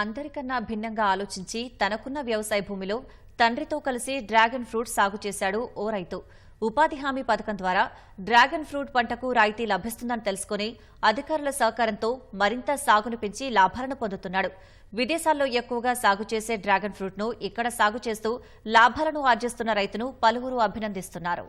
అందరికన్నా భిన్నంగా ఆలోచించి తనకున్న వ్యవసాయ భూమిలో తండ్రితో కలిసి డ్రాగన్ ఫ్రూట్ సాగు చేశాడు ఓ రైతు. ఉపాధి హామీ పథకం ద్వారా డ్రాగన్ ఫ్రూట్ పంటకు రాయితీ లభిస్తుందని తెలుసుకుని అధికారుల సహకారంతో మరింత సాగును పెంచి లాభాలను పొందుతున్నాడు. విదేశాల్లో ఎక్కువగా సాగు చేసే డ్రాగన్ ఫ్రూట్ను ఇక్కడ సాగు చేస్తూ లాభాలను ఆర్జిస్తున్న రైతును పలువురు అభినందిస్తున్నారు.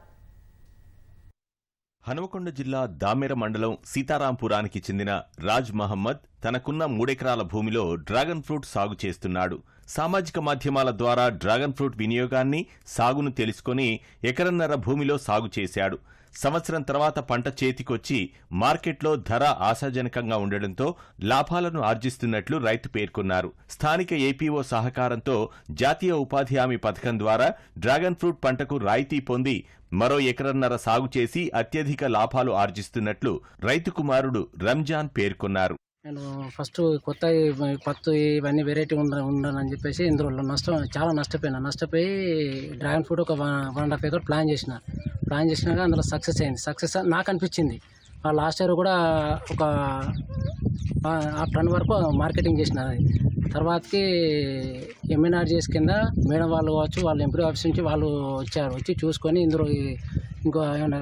హనుమకొండ జిల్లా దామెర మండలం సీతారాంపురానికి చెందిన రాజ్ మహమ్మద్ తనకున్న మూడెకరాల భూమిలో డ్రాగన్ ఫ్రూట్ సాగు చేస్తున్నాడు. సామాజిక మాధ్యమాల ద్వారా డ్రాగన్ ఫ్రూట్ వినియోగాన్ని సాగును తెలుసుకొని ఎకరన్నర భూమిలో సాగు చేశాడు. సంవత్సరం తర్వాత పంట చేతికొచ్చి మార్కెట్లో ధర ఆశాజనకంగా ఉండడంతో లాభాలను ఆర్జిస్తున్నట్లు రైతు పేర్కొన్నారు. స్థానిక ఏపీఓ సహకారంతో జాతీయ ఉపాధి హామీ పథకం ద్వారా డ్రాగన్ ఫ్రూట్ పంటకు రాయితీ పొంది మరో ఎకరన్నర సాగు చేసి అత్యధిక లాభాలు ఆర్జిస్తున్నట్లు రైతు కుమారుడు రంజాన్ పేర్కొన్నారు. నేను ఫస్ట్ కొత్త పత్తు ఇవన్నీ వెరైటీ ఉండ ఉండనని చెప్పేసి ఇందులో నష్టం చాలా నష్టపోయినా. నష్టపోయి డ్రాగన్ ఫ్రూట్ ఒక one one and half acre plan చేసిన. ప్లాన్ చేసినాక అందులో సక్సెస్ అయింది. సక్సెస్ నాకు అనిపించింది. ఆ లాస్ట్ ఇయర్ కూడా ఒక హాఫ్ టన్ వరకు మార్కెటింగ్ చేసిన అది. తర్వాతకి ఎంఎన్ఆర్జీఎస్ కింద మేడం వాళ్ళు కావచ్చు వాళ్ళు ఎంప్లాయ్ ఆఫీస్ నుంచి వాళ్ళు వచ్చారు. వచ్చి చూసుకొని ఇందులో ఇంకో ఏమన్నా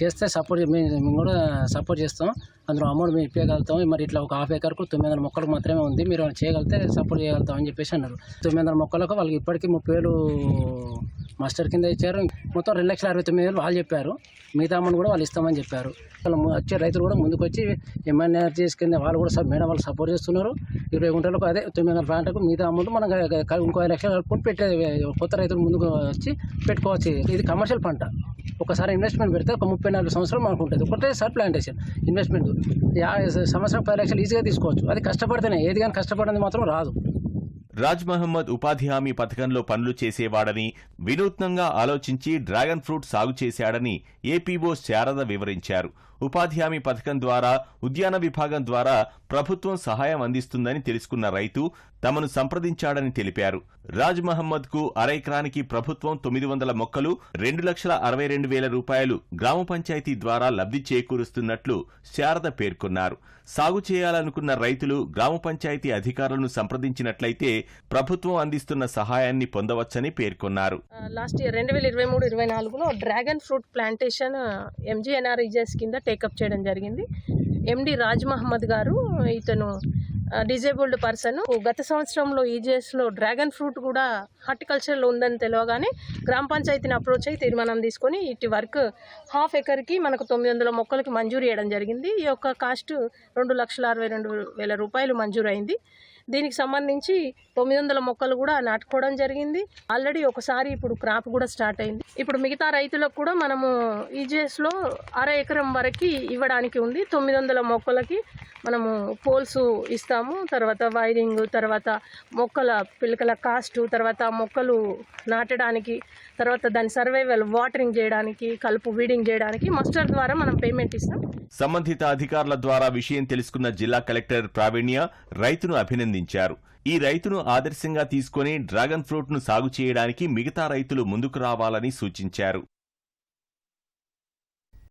చేస్తే సపోర్ట్ మేము మేము కూడా సపోర్ట్ చేస్తాం. అందులో అమౌంట్ మేము ఇప్పగలుగుతాం మరి ఇట్లా ఒక హాఫ్ ఎకర్కు తొమ్మిది వందల మొక్కలకు మాత్రమే ఉంది. మీరు చేయగలిగితే సపోర్ట్ చేయగలుగుతాం అని చెప్పేసి అన్నారు. తొమ్మిది వందల మొక్కలకు వాళ్ళకి ఇప్పటికీ ముప్పై వేలు మాస్టర్ కింద ఇచ్చారు. మొత్తం రెండు లక్షల అరవై తొమ్మిది వేలు వాళ్ళు చెప్పారు. మిగతా అమౌంట్ కూడా వాళ్ళు ఇస్తామని చెప్పారు. వాళ్ళు వచ్చే రైతులు కూడా ముందుకు వచ్చి ఎంఎన్ఆర్జీఎస్ కింద వాళ్ళు కూడా మేడం వాళ్ళు సపోర్ట్ చేస్తున్నారు. ఇరవై గుంటలకు అదే తొమ్మిది వందల ప్లాంట్లకు మిగతా అమౌంట్ మనం ఇంకో ఐదు లక్షలు కలుపుకొని పెట్టే కొత్త రైతులు ముందుకు వచ్చి పెట్టుకోవచ్చు. ఇది కమర్షియల్ పంట. ఒకసారి ఇన్వెస్ట్మెంట్ పెడితే ఒక ముప్పై నాలుగు సంవత్సరాలు మనకు ఉంటుంది. ఒకటేసారి ప్లాంటేషన్ ఇన్వెస్ట్మెంట్ సంవత్సరం పది లక్షలు ఈజీగా తీసుకోవచ్చు. అది కష్టపడితేనే. ఏది కానీ కష్టపడింది మాత్రం రాదు. రాజ్ మహమ్మద్ ఉపాధి హామీ పథకంలో పనులు చేసేవాడని వినూత్నంగా ఆలోచించి డ్రాగన్ ఫ్రూట్ సాగు చేశాడని ఏపీఓ శారద వివరించారు. ఉపాధి హామీ పథకం ద్వారా ఉద్యాన విభాగం ద్వారా ప్రభుత్వం సహాయం అందిస్తుందని తెలుసుకున్న రైతు తమను సంప్రదించాడని తెలిపారు. రాజ్ మహమ్మద్కు అర ఎకరానికి ప్రభుత్వం తొమ్మిది వందల మొక్కలు రెండు లక్షల అరవై రెండు వేల రూపాయలు గ్రామ పంచాయతీ ద్వారా లబ్ధి చేకూరుస్తున్నట్లు శారద పేర్కొన్నారు. సాగు చేయాలనుకున్న రైతులు గ్రామ పంచాయతీ అధికారులను సంప్రదించినట్లయితే ప్రభుత్వం అందిస్తున్న సహాయాన్ని పొందవచ్చని పేర్కొన్నారు. లాస్ట్ ఇయర్ రెండు వేల ఇరవై మూడు ఇరవై నాలుగులో డ్రాగన్ ఫ్రూట్ ప్లాంటేషన్ ఎంజీఎన్ఆర్ఈజెస్ కింద టేకప్ చేయడం జరిగింది. ఎండి రాజ్ మహమ్మద్ గారు ఇతను డిజేబుల్డ్ పర్సన్ గత సంవత్సరంలో ఈజీఎస్లో డ్రాగన్ ఫ్రూట్ కూడా హార్టికల్చర్లో ఉందని తెలియగానే గ్రామ పంచాయతీని అప్రోచ్ అయి తీర్మానం తీసుకొని ఇటు వర్క్ హాఫ్ ఎకర్కి మనకు తొమ్మిది వందల మొక్కలకి మంజూరు చేయడం జరిగింది. ఈ యొక్క కాస్ట్ రెండు లక్షల అరవై రెండు వేల రూపాయలు మంజూరు అయింది దీనికి సంబంధించి తొమ్మిది వందల మొక్కలు కూడా నాటుకోవడం జరిగింది. ఆల్రెడీ ఒకసారి ఇప్పుడు క్రాప్ కూడా స్టార్ట్ అయింది. ఇప్పుడు మిగతా రైతులకు కూడా మనము ఈజీఎస్లో అర ఎకరం వరకు ఇవ్వడానికి ఉంది. తొమ్మిది వందల మొక్కలకి మనము పోల్స్ ఇస్తాము. తర్వాత వైరింగ్ తర్వాత మొక్కల పిలకల కాస్ట్ తర్వాత మొక్కలు నాటడానికి తర్వాత దాని సర్వైవల్ వాటరింగ్ చేయడానికి కలుపు వీడింగ్ చేయడానికి మస్టర్ ద్వారా మనం పేమెంట్ ఇస్తాం. సంబంధిత అధికారుల ద్వారా విషయం తెలుసుకున్న జిల్లా కలెక్టర్ ప్రావీణ్య రైతును అభినందించారు. ఈ రైతును ఆదర్శంగా తీసుకొని డ్రాగన్ ఫ్రూట్ను సాగు చేయడానికి మిగతా రైతులు ముందుకు రావాలని సూచించారు.